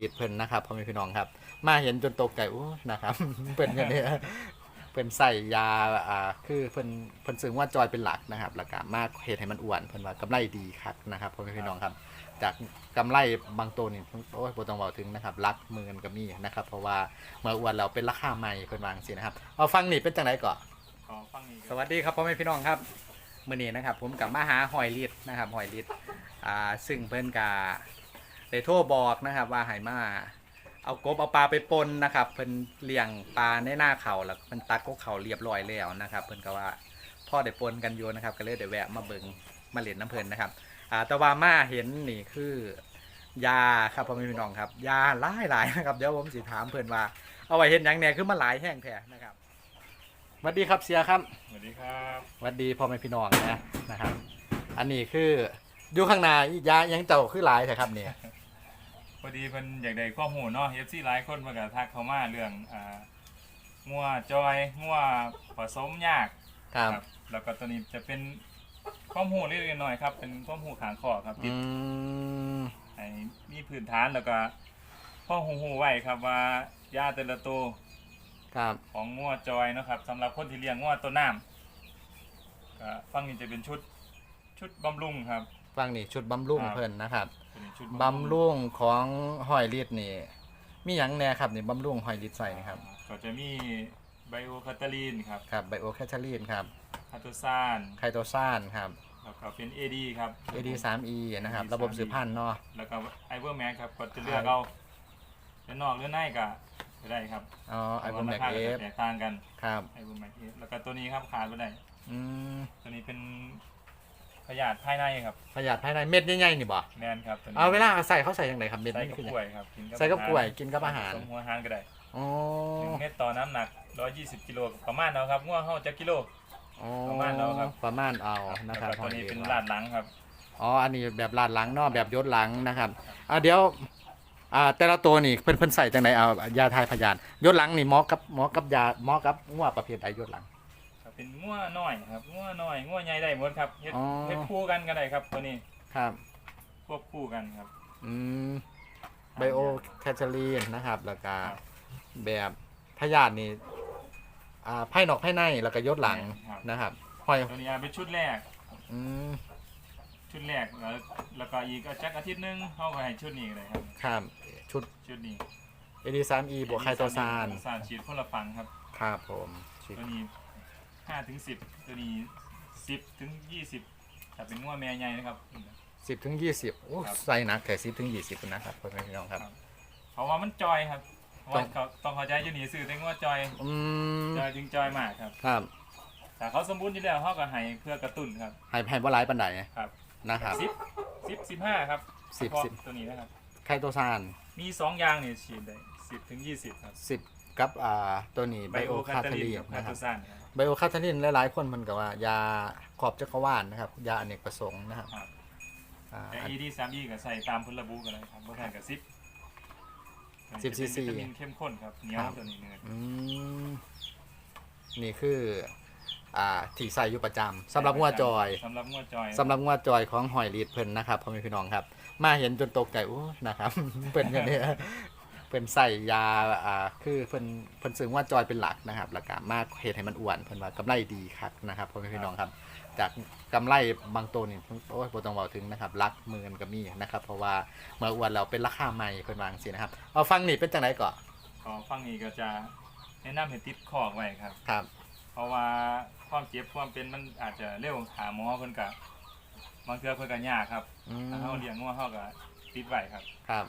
อีดเพิ่นนะครับพ่อแม่พี่น้องครับ มาเห็นจนตกใจอู้นะครับ เพิ่นกันเนี่ยเพิ่นใส่ยาอ่าคือเพิ่นเพิ่นซึ่งว่าจอยเป็นหลักนะครับแล้วก็มาเฮ็ดให้มันอ้วนเพิ่นว่ากำไรดีคักนะครับพ่อแม่พี่น้องครับ จากกำไรบางตัวนี่โอ้ยบ่ต้องเว้าถึงนะครับรักหมือนก็มีนะครับ เพราะว่าเมื่ออ้วนแล้วเป็นราคาใหม่เพิ่นวาจังซี่นะครับเอาฟังนี่เป็นจังไดก่อน ขอฟังนี้สวัสดีครับพ่อแม่พี่น้องครับมื่อนี้นะครับผมกับมาหาหอยลิดนะครับหอยลิดอ่าซึ่งเพิ่นกา ได้โทรบอกนะครับ ว่าให้มา เอากบเอาปลาไปปนนะครับ เพิ่นเลี้ยงปลาในหน้าเขาแล้วเพิ่นตัดกบเขาเรียบร้อยแล้วนะครับ เพิ่นก็ว่าพ่อได้ปนกันอยู่นะครับ ก็เลยได้แวะมาเบิ่งมาเล่นน้ำเพิ่นนะครับอ่าแต่ว่ามาเห็นนี่คือยาครับพ่อแม่พี่น้องครับยาหลายหลายๆนะครับเดี๋ยวผมสิถามเพิ่นว่า เอาไว้เห็นหยังเนี่ยคือมาหลายแห้งแท้นะครับสวัสดีครับเสียครับสวัสดีครับหวัดดีพ่อแม่พี่น้องนะนะครับ อันนี้คืออยู่ข้างหน้าอีกยายังเจ้าคือหลายแต่ครับเนี่ย พอดีเพิ่นอยากได้ข้อมูลเนาะ FC หลายคนเพิ่นก็ทักเข้ามาเรื่องอ่างัวจอยงัวผสมยากครับแล้วก็ตัวนี้จะเป็นข้อมูลเล็กๆน้อยๆครับ เป็นข้อมูลขางคอครับอืที่มให้มีพื้นฐานแล้วก็พ่อหูหูไว้ครับว่ายาแต่ละตัวครับของงัวจอยเนาะครับสำหรับคนที่เลี้ยงงัวตัวน้ำก็ฟังนี่จะเป็นชุดชุดบำรุงครับ ฟังนี่ชุดบำรุงครับ เพิ่นนะครับตัวนี้ชุดบำรุงของหอยลิดนี่ มีหยังแหน่ครับนี่บำรุงหอยลิดใส่นะครับ ก็จะมีไบโอคาตาลีนครับครับไบโอแคทเทอรีนครับคาโตซานไคโตซานครับ แล้วก็เป็น AD ครับ AD3E นะครับ AD3E ระบบสืบพันธุ์เนาะ แล้วก็ไอเวอร์แมนครับก็จะเลือกเอาจะนอกหรือในก็ได้ครับอ๋อไอโบแมกราคาเอก็ฟจะแตกต่างกันครับไอเวอร์แมนเอฟแล้วก็ตัวนี้ครับขาดไม่ได้ อืมตัวนี้เป็น พยาธิภายในครับประหยัดภายในเม็ดใหญ่ๆนี่บ่แมนครับตัวนี้เอาเวลาใส่เขาใส่ยังไงครับเม็ดใส่นี่กับคือหยังกล้วยครับกินใส่กับกล้วยกินกับอาหาร ผสมหัวอาหารก็ได้อ๋อหนึ่งเม็ดต่อน้ำหนัก 120กิโลประมาณเอาครับง่วงเข้าจะกิโล อ๋อประมาณเอาครับ ประมาณเอานะครับแล้วก็ตัวนี้หอยเป็นลิดลาดหลังครับ อ๋ออันนี้แบบลาดหลังเนาะแบบยศหลังนะครับอ่าเดี๋ยวอ่าแต่ละตัวนี่เพิ่นเพิ่นใส่จังไหนเอายาทายพยานยศหลังนี่หมอกับหมอกับยาหมอกับงัวประเภทใดยศหลังครับ เป็นง่วน้อยครับง่วน้อยง่วใหญ่ได้หมดครับเฮ็ดอ๋อ เฮ็ดคู่กันก็ได้ครับ ตัวนี้ครับควบคู่กันครับ อืมไบโอแคทเทอรีนนะครับ แล้วก็ครับ แบบพยานนี่อ่าภายนอกภายในแล้วก็ยศหลังครับนะครับห้อยตัวนี้เป็นชุดแรก อืมชุดแรกแล้วแล้วก็อีกจักอาทิตย์หนึงเขาก็ให้ชุดนี้เลยครับ ครับชุดชุดนี้ AD3E บวกไคโตซานไคโตซานฉีดคนละฝั่งครับ ครับผมฉีดตัวนี้ ห้าถึงสิบตัวนี้สิบถึงยี่สิบถ้าเป็นง่วแม่ใหญ่นะครับ สิบถึงยี่สิบโอ้ครับ ใส่หนักแต่สิบถึงยี่สิบนะครับพ่อแม่พี่น้องครับ เพราะว่ามันจอยครับเพราะว่าต้องเขาต้องเข้าใจอยู่นี่สื่อได้ง่วจอยอืมจอยจึงจอยมากครับครับแต่เขาสมบูรณ์อยู่แล้วเขาก็ให้เพื่อกระตุ้นครับให้ให้บ่หลายปานใดครับนะครับ สิบสิบสิบห้าครับสิบเฉพาะสิบ ตัวนี้นะครับ ไคโตซานมีสองอย่างนี่ฉีดได้สิบถึงยี่สิบครับสิบ กับอ่าตัวนี้ไบไบโอโอคาคาทาตาลีลีนกับคานะคโตรับซานครับไบโอคาทาลีนหลายๆคนมันก็ว่ายาขอบจักรวาลนะครับ ยาอเนกประสงค์นะครับครับอ่าแต่ ED สาม E ก็ใส่ตามพลบุกันเลยครับบนแทนกับซิป10 cc วิตามินเข้มข้นครับเหนียวตัวนี้เนื้ออืมนี่คืออ่าที่ใส่อยู่ประจำสำหรับงัวจอยสำหรับงัวจอยสำหรับงัวจอยของหอยลีดเพิ่นนะครับพ่อแม่พี่น้องครับ มาเห็นจนตกใจอู้นะครับเพิ่นกันเนี่ย เพิ่นใส่ยาอ่าคือเพิ่นเพิ่นซึ่งว่าจอยเป็นหลักนะครับแล้วก็มาเฮ็ดให้มันอ้วนเพิ่นว่ากำไรดีคักนะครับพ่อแม่พี่น้องครับ จากกำไรบางตัวนี่โอ้ยบ่ต้องเว้าถึงนะครับรักหมือนก็มีนะครับ เพราะว่าเมื่ออ้วนแล้วเป็นราคาใหม่เพิ่นว่าจังซี่นะครับเอาฟังนี่เป็นจังไดก่อนขอฟังนี้ก็จะแนะนำให้ติดคอกไว้ครับ ครับ เพราะว่าความเจ็บความเป็นมันอาจจะเร็วหาหมอเพิ่นกะบางเทื่อเพิ่นก็ยากครับอืมถ้าเฮาเลี้ยงงัวเฮาก็ติดไว้ครับครับ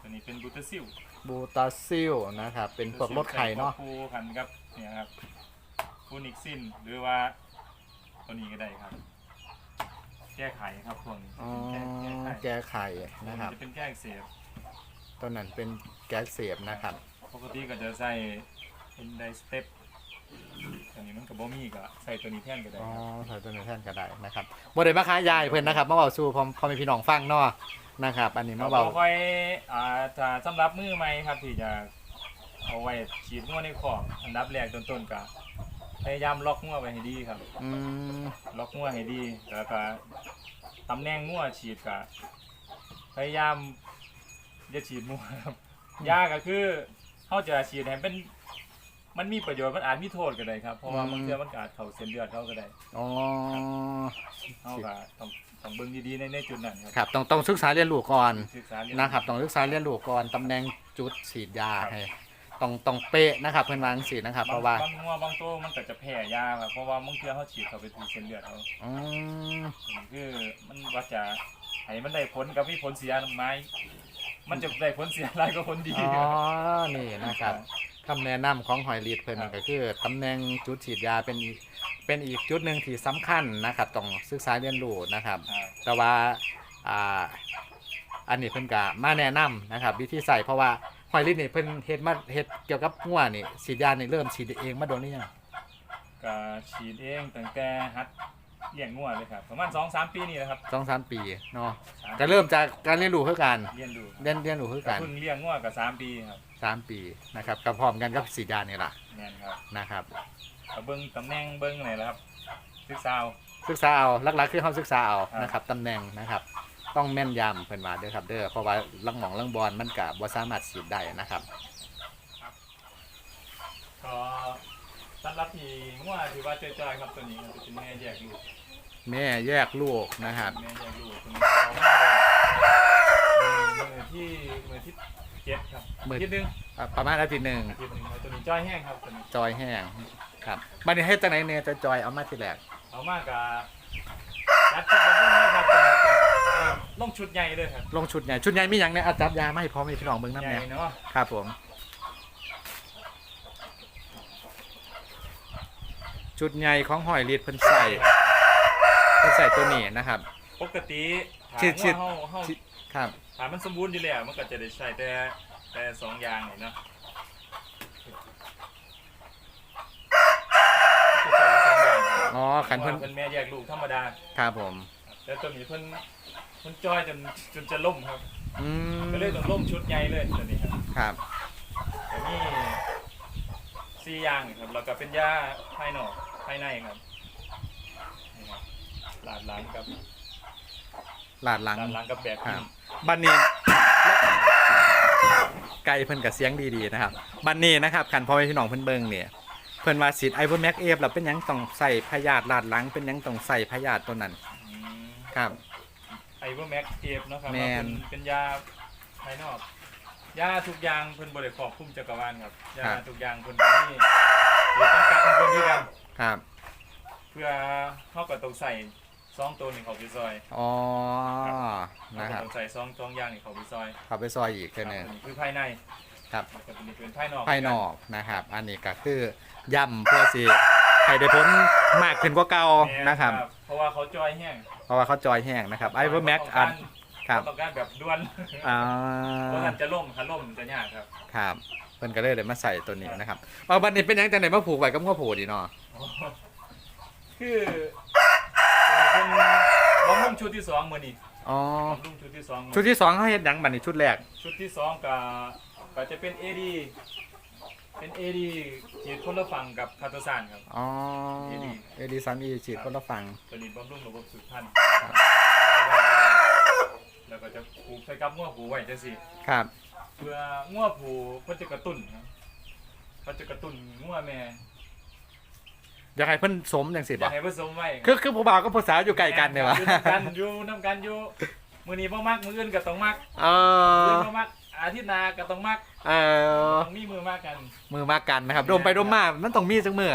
ตัวนี้เป็นบูตาซิล บูตาซิลนะครับ เป็นพวกลดไข่เนาะคู่กันครับเนี่ยครับฟูนิกซินหรือว่าตัวนี้ก็ได้ครับ แก้ไขครับพวกนี้อ๋อเป็นแก้แก้ไขแก้ไข่นะครับจะเป็นแก้อักเสบตัวนั้นเป็นแก๊สเสียบนะครับ ปกติก็จะใส่เป็นไดสเต็ปตัวนี้มันกับโบมี่ก็ใส่ตัวนี้แทนก็ได้อ๋อครับใส่ตัวนี้แท่นก็ได้นะครับบ่ได้มาขายยายเพิ่นนะครับมาเว้าสู่พ่อพ่อแม่พี่น้องฟังเนาะ นะครับ อันนี้มาเราเว้าค่อยอ่าถ้าสำหรับมือใหม่ครับที่จะเอาไว้ฉีดงัวในคอกอันดับแรกต้นๆก็พยายามล็อกงัวไว้ให้ดีครับ อืมล็อกงัวให้ดีแล้วก็ตำแหน่งงัวฉีดก็พยายามอย่าฉีดมั่วครับยาก็คือเขาจะฉีดให้เป็น มันมีประโยชน์มันอาจมีโทษก็ได้ครับเพราะว่าอืมบางเทีมันก็อาจเข้าเส้นเลือดเขาก็ได้อ๋อเขาก็ต้องต้องเบิ่งดีๆในในจุดนั้นครับครับต้องต้องศึกษาเรียนรู้ก่อนศึกษาเอง นะครับต้องศึกษาเรียนรู้ก่อนตำแหน่งจุดฉีดยาให้ต้องต้องเป๊ะนะครับเพื่อนวาจังสีนะครับเพบางราะว่าบางงัวบางตัวมันก็จะแพ้ยาครับเพราะว่าบางเทีเขาฉีดเข้าไปที่เส้นเลือดเขาอืมคือมันว่าจะให้มันได้ผลกับมีผลเสียไหม มันจะได้ผลเสียอะไรก็ผลดี อ๋อครับนี่นะครับคำแนะนำของหอยลีดเพิ่นก็คือตำแหน่งจุดฉีดยาเป็นอีกเป็นอีกจุดหนึ่งที่สำคัญนะครับต้องศึกษาเรียนรู้นะครับ ครับแต่ว่าอ่าอันนี้เพิ่นก็มาแนะนำนะครับ วิธีใส่เพราะว่าหอยลีดนี่เพิ่นเฮ็ดมาเฮ็ดเกี่ยวกับงัวนี่ฉีดยานี่เริ่มฉีดเองมาโดนหรือยังก็ฉีดเองตั้งแต่ฮัด เลี้ยงงัวเลยครับประมาณสองสามปีนี่นะครับสองสามปีเนาะสามก็เริ่มจากการเรียนรู้คือกันเรียนดูเรียนเรียนรู้คือก็กันเพิ่งเลี้ยงงัวกับสามปีครับสามปีนะครับก็พร้อมกันกับฉีดยานี่ล่ะแม่นครับนะครับก็เบิ้งตำแหน่งเบิ้งอะไรแล้วครับศึกษาเอาศึกษาเอาหลักๆคือเขาศึกษาเอาครับนะครับตำแหน่งนะครับ ต้องแม่นยำเพิ่นว่าเด้อครับเด้อเพราะว่าลังหมองลังบอลมันก็บ่สามารถฉีดได้นะครับก็ สำหรับที่งัวถือว่าจ้อยๆครับตัวนี้มันจะเป็นแม่แยกลูกแม่แยกลูกนะครับแม่แยกลูกตัวนี้เขามาได้มือที่มือที่เจ็ดครับมืออาทิตย์หนึงอะประมาณอาทิตย์หนึ่งอาทิตย์หนึงครับตัวนี้จ้อยแห้งครับตัวนี้จอยแห้งครับบัดนี้เฮ็ดจังไหนเนี่ยจะจอยเอามาทีแรกเอามากกับจัดชุดแบบนี้ครับแต่แต่ลงชุดใหญ่เลยครับลงชุดใหญ่ชุดใหญ่มีหยังเนี่ยอาจับยามาให้พร้อมให้พี่น้องเบิ่งน้ำใหแน่ญ่เนาะครับผม ชุดใหญ่ของหอยลีดเพิ่นใส่เพิ่นใส่ตัวนี้นะครับ ปกติถามฉีดฉีดว่าเฮาเฮาฉีดครับถามมันสมบูรณ์อยู่แล้วมันก็จะได้ใช้แต่แต่สองอย่างนี่เนาะจะใช้สองอย่างอ๋อขันเพิ่นว่าเพิ่นแม่แยกลูกธรรมดา ครับผมแต่ตัวนี้เพิ่นเพิ่นจ้อยจนจนจะล่มครับ อืมก็เลยต้องล่มชุดใหญ่เลยตัวนี้ครับ ครับแต่นี่สี่อย่างครับแล้วก็เป็นยาภายนอก ภายในครับนี่ครับหลาดหลังกับลาดหลังหลาดหลังกับแบบครันี้บบันนี้ไก่เพิ่นกับเสียงดีๆนะครับบันนี้นะครับขันพ่อแม่พี่น้องเพิ่นเบิ่งเนี่ยเพิ่นว่าสิทธิ์ไอโฟแม็กเอฟแล้วเป็นหยังต้องใส่พยาธิลาดหลังเป็นหยังต้องใส่พยาธิตัวนั้นอืมครับ ไอเวอร์แม็กเทปเนาะครับแม่นว่าเป็นเป็นยาภายนอก ยาทุกอย่างเพิ่นบริครอบคลุมจักรวาลครับ ยาทุกอย่างเพิ่นก็มีหรือจำกัดของเพิ่นด้วยกัน ครับ เพื่อเฮาก็ต้องใส่ซองตัวนี้เข้าไปซอยอ๋อเฮานะก็ครับ ต้องใส่ซองซองอย่างนี้เข้าไปซอยเข้าไปซอยอีกครัเท่านึงตัวนี้คือภายในครับ แล้วก็ตัวนี้เป็นภายนอกภายนอกนะครับ อันนี้ก็คือย่ำเพื่อสิให้ได้ผลมากขึ้นกว่าเก่าแม่นะครับ เพราะว่าเขาจอยแห้งเพราะว่าเขาจอยแห้งนะครับไอโฟแม็กอันครับเขา ต้องการแบบด่วนอ่าเพราะมันจะล่มถ้าล่มจะยากครับครับเพิ่นก็เลยเลยมาใส่ตัวนี้นะครับเอาบัดนี้เป็นหยังจังได๋มาผูกไว้กับงัวโผดีเนาะคือเป็นบำรุงชุดที่สองมื้อนี้อ๋อบำรุงชุดที่สองมื้อชุดที่สองเขาเฮ็ดหยังบัดนี้ชุดแรก ชุดที่สองก็ก็จะเป็น AD เป็น AD ฉีดคนละฝั่งกับคาโตซานครับอ๋อ AD เอดีซัมอีฉีดคนละฝั่งตัวนี้บำรุงระบบสืบพันธุ์ครับ แล้วก็จะผูกใส่กับง้อผูไว้จังซี่ครับ เพื่อง้อผูเพื่อจะกระตุ้นครับเพื่อจะกระตุ้นง้อแม่อยากให้เพิ่นสมจังซี่อยาบ่กให้ผสมไว้คือคือผู้บ่าวกับผู้สาวอยู่ใกล้กันเนี่ยวะอยู่นำกันอยู่นำกันอยู่มื้อนี้บ่มักมื้ออื่นก็ต้องมักเอมื้อออื่นบ่มักอาทิตย์หน้าก็ต้องมักเออต้องมีมือมากกันมือมากันนะครับดมไปดมมามันต้องมีจังมือ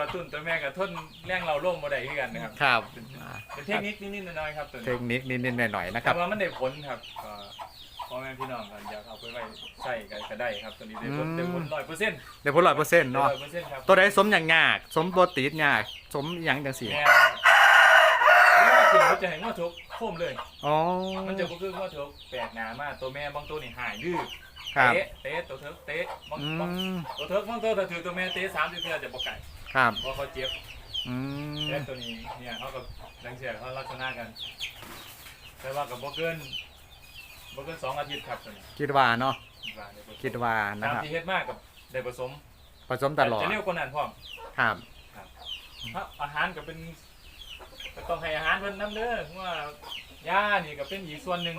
กระตุ้นตัวแม่กับทุ่นแรงเราล่มบ่ได้คือกันนะครับ ครับ เป็น เทคนิคนิดๆหน่อยๆครับตัวเทนี้คนิคนิดๆหน่อยๆนะคแต่รับ ว่ามันได้ผลครับก็พ่อแม่พี่น้องกันอยากเอาไปไว้ใส่กันก็ได้ครับตัวนี้ได้ผลอืม ได้ผลร้อยเปอร์เซ็นต์เดี๋ยวผลร้อยเปอร์เซ็นต์เนาะ ร้อยเปอร์เซ็นต์ครับตัวใดสมอย่างยาก สมตัวติดยาก สมหยังจังซี่แม่เวลากินเขาจะให้งอทุกโค้มเลย อ๋อมันจะบ่คืองอทุกแปลกหนามากตัวแม่บางตัวนี่หายดื้อครับเตะเตะตัวเถิกเตะบางอืบางมตัวเถิกบางตัวถ้าถือตัวแม่เตะสามสิบเทื่อจะบ่ไก่ครับเพราะเขาเจ็บอืมแต่ตัวนี้เนี่ยเขากั บดังเสียเขาลักษณะกัน แต่ว่ากับบ่เกินบ่เกินสองอาทิตย์ครับตัวนี้คิดว่าเนาะคิดว่าได้ผสมคิดว่านะตามครับ ที่เฮ็ดมากกับได้ผสมผสมตลอดจะเร็วกว่านั้นพร้อมครับ ถ้าอาหารก็เป็นก็ต้องให้อาหารเพิ่นนํเด้อเพราะว่ายานี่ก็เป็นอีกส่วนหนึ่ง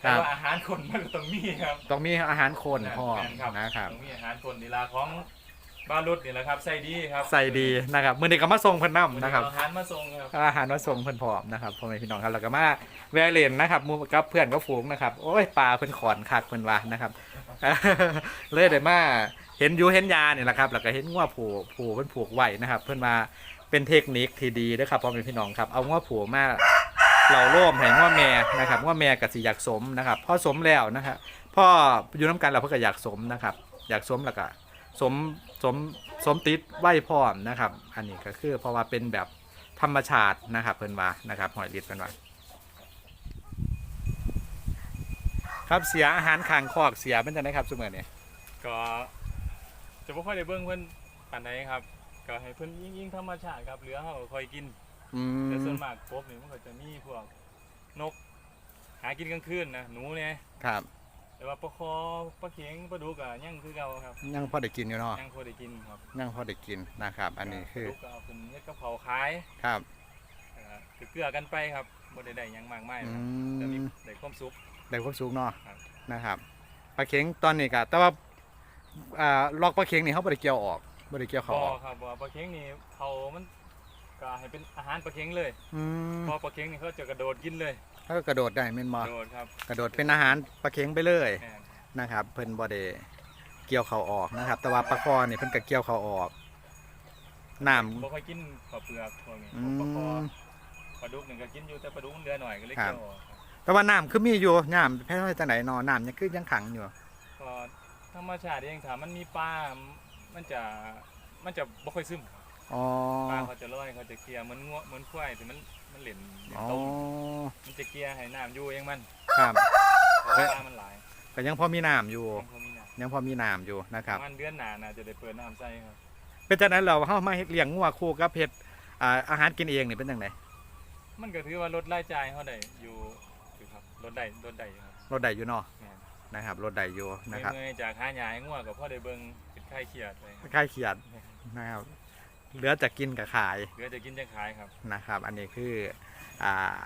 แต่ว่าอาหารคนมันก็ต้องมีครับ ต้องมีอาหารคนพ่อแม่นครับนะครับต้องมีอาหารคนนี่ละของ บารุดนี่แหละครับใส่ดีครับใส่ดีนะครับมื้อนี้ก็มาส่งเพิ่นนํมื้อนะครับ เอาอาหารมาส่งครับ อาหารมาส่งเพิ่นพร้อมนะครับพ่อแม่พี่น้องครับแล้วก็มาแวะเล่นนะครับหมู่กับเพื่อนกับฝูงนะครับโอ้ยปลาเพิ่นขอนคักเพิ่นว่านะครับ เลยได้มาเห็นอยู่เห็นยาเนี่ยแหละครับแล้วก็เห็นงัวผูผูเพิ่นผูกไว้นะครับ เพิ่นมาเป็นเทคนิคที่ดีนะครับพ่อแม่พี่น้องครับเอางัวผูมาเหล่าโล่มให้งัวแม่นะครับงัวแม่ก็สิอยากสมนะครับพอสมแล้วนะครับพ่ออยู่น้ำกันแล้วเพิ่นก็อยากสมนะครับ อยากสมแล้วก็ สมสมสมติดไว้พร้อมนะครับ อันนี้ก็คือเพราะว่าเป็นแบบธรรมชาตินะครับเพิ่นว่านะครับหอยลิดเพิ่นว่าครับเสียอาหารคางคอกเสียเป็นจังไดครับซุมื้อนี้ก็จะบ่ค่อยได้เบิ่งเพิ่นปานใดครับ ก็ให้เพิ่นยิ่งๆธรรมชาติครับเหลือเฮาก็ค่อยกินอืแต่ส่วมนมากกบนี่มันก็จะมีพวกนก หากินกลางคืนนะหนูเนี่ยครับ แต่ว่าปลาคอปลาเข็งปลาดุกอะยังคือเก่าครับยังพอได้กินอยู่เนาะยังพอได้กินครับยังพอได้กินนะครับ อันนี้คือปลาดุกก็เอาเป็นเฮ็ดกับเผาวขายครับเอ่อคือเกลือกันไปครับบ่ได้ได้หยังมากมายอืนะแต่มีมได้ความสุขได้ความสูงเนาะครับนะครับปลาเข็งตอนนี้ก็แต่ว่าอ่าลอกปลาเข็งนี่เขาบ่ได้เกี่ยวออกบ่ได้เกี่ยวเขาบ่ออกครับบ่ปลาเข็งนี่เขามัน ก็ให้เป็นอาหารปลาเข็งเลยอืมเพอปลาเข็งนี่เขาจะกระโดดกินเลยเขาก็กระโดดได้แม่นบ่กระโดดครับกระโดดเป็นอาหารปลาเข็งไปเลยแม่นนะครับ เพิ่นบ่ได้เกี่ยวเขาออกนะครับ แต่ว่าปลาคอนี่เพิ่นก็เกี่ยวเขาออกน้ำ บ่ค่อยกินข้าวเปลือกพวกนี้อืพวกปลาคอม ปลาดุกนี่ก็กินอยู่แต่ปลาดุกมันเหลือหน่อยก็เลยครับเกี่ยวออกครับแต่ว่าน้ำคือมีอยู่น้ำแพ้ให้จังไหนเนอน้ำยังคือยังขังอยู่ ก็ธรรมชาติเองถ้ามันมีปลามันจะมันจะบ่ค่อยซึม อ๋อปลาเขาจะลอยเขาจะเคลียร์เหมือนงัวเหมือนควายแต่มันมันเหล่นเหล่นอ๋อต้มมันจะเคลียร์ให้น้ำอยู่เองมันครับ เพราะว่าปลามันหลายก็ยังพอมีน้ำอยู่ มันเขามีน้ำยังพอมีน้ำอยู่นะครับประมันเดือนหนาน่าจะได้เปิดน้ำใส่ครับเป็นจังนั้นเราเฮามาเฮ็ดเลี้ยงงัวคู่กับเฮ็ดอ่าอาหารกินเองนี่เป็นจังไดมันก็ถือว่าลดรายจ่ายเขาได้อยู่อยู่ครับลดได้ลดได้อยู่ครับรถได้อยู่เนาะแม่นนะครับรถได้อยู่นะครับเมื่อยๆจากหาหยาให้งัวก็พอได้เบิ่งเป็นไข้เครียดเลยครับคล้ายๆเขียดนะครับ เหลือจะกินกับขายเหลือจะกินจะขายครับนะครับ อันนี้คืออ่า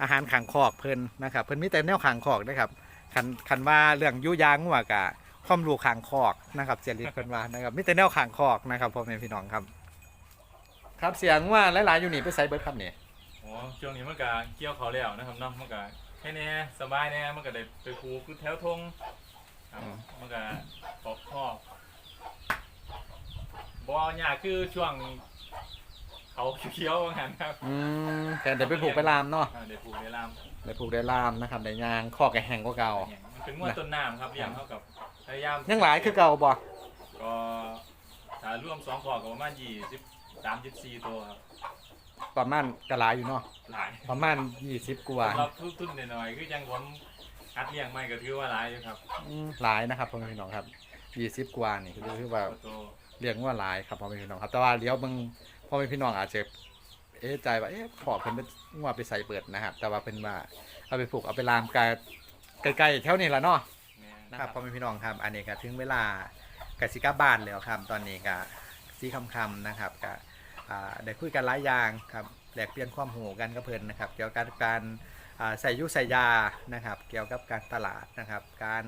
อาหารขังคอกเพิ่นนะครับ เพิ่นมีแต่แนวขังคอกนะครับคันคันว่าเรื่องยุยางงัวกะความรู้ขังคอกนะครับเสียริดเพิ่นว่านะครับมีแต่แนวขังคอกนะครับพ่อแม่พี่น้องครับ ครับเสียงว่าหลายๆอยู่นี่ไปใส่เบิร์ดครับนี่อ๋อช่วงนี้มันก็เกี่ยวเขาแล้วนะครับเนาะมันก็แค่นี้สบายแน่มันก็ได้ไปคูคือแถวทงครับมันก็ปอกคอก บอหยาคือช่วงเขาเคี้ยวๆว่างั้นครับอืมแต่เดี๋ยวไปผูกไปลามเนาะอ่าเดี๋ยวผูกในลามไปผูกได้ลามนะครับได้ยางคอกแกแห้งกว่าเก่า อย่างมันเป็นงวดต้นน้ำครับอย่างเท่ากับพยายามยังหลายคือเก่าบ่ก็ถ้ารวมสองขอกก็ประมาณยี่สิบสามสิบสี่ตัวครับประมาณกะหลายอยู่เนาะหลายประมาณ20กว่าสำหรับทุนๆหน่อยๆคือยังผมคัดเลี้ยงไม่ก็ถือว่าหลายอยู่ครับอืมหลายนะครับพ่อแม่พี่น้องครับ20กว่านี่คือคือว่า ตัว เรียกว่าหลายครับพ่อแม่พี่น้องครับแต่ว่าเดี๋ยวมึงพ่อแม่พี่น้องอาจจะเอ๊ะใจว่าเอ๊ะพอเพิ่นเป็นงัวไปใส่เบิดนะครับ แต่ว่าเป็นว่าเอาไปผูกเอาไปลามกายใกล้ๆแถวนี้ละเนาะนะครับพ่อแม่พี่น้องครับ อันนี้ก็ถึงเวลากสิกลับบ้านแล้วครับ ตอนนี้ก็สีคำๆนะครับก็ได้คุยกันหลายอย่างครับแลกเปลี่ยนความหูกันกับเพิ่นนะครับ เกี่ยวกับการใส่ยุใส่ยานะครับ เกี่ยวกับการตลาดนะครับ การ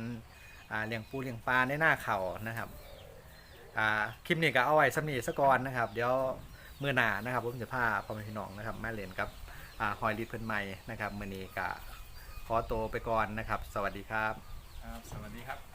เลี้ยงปูเลี้ยงปลาในหน้าเขานะครับ อ่าคลิปนี้ก็เอาไว้สำนีสกอนนะครับ เดี๋ยวมือหน้านะครับผมจะพาพ่อแม่พี่น้องนะครับแม่เล่นกับอ่าหอยลิดเพิ่นใหม่นะครับมือนี้ก็ขอตัวไปก่อนนะครับ สวัสดีครับ ครับ สวัสดีครับ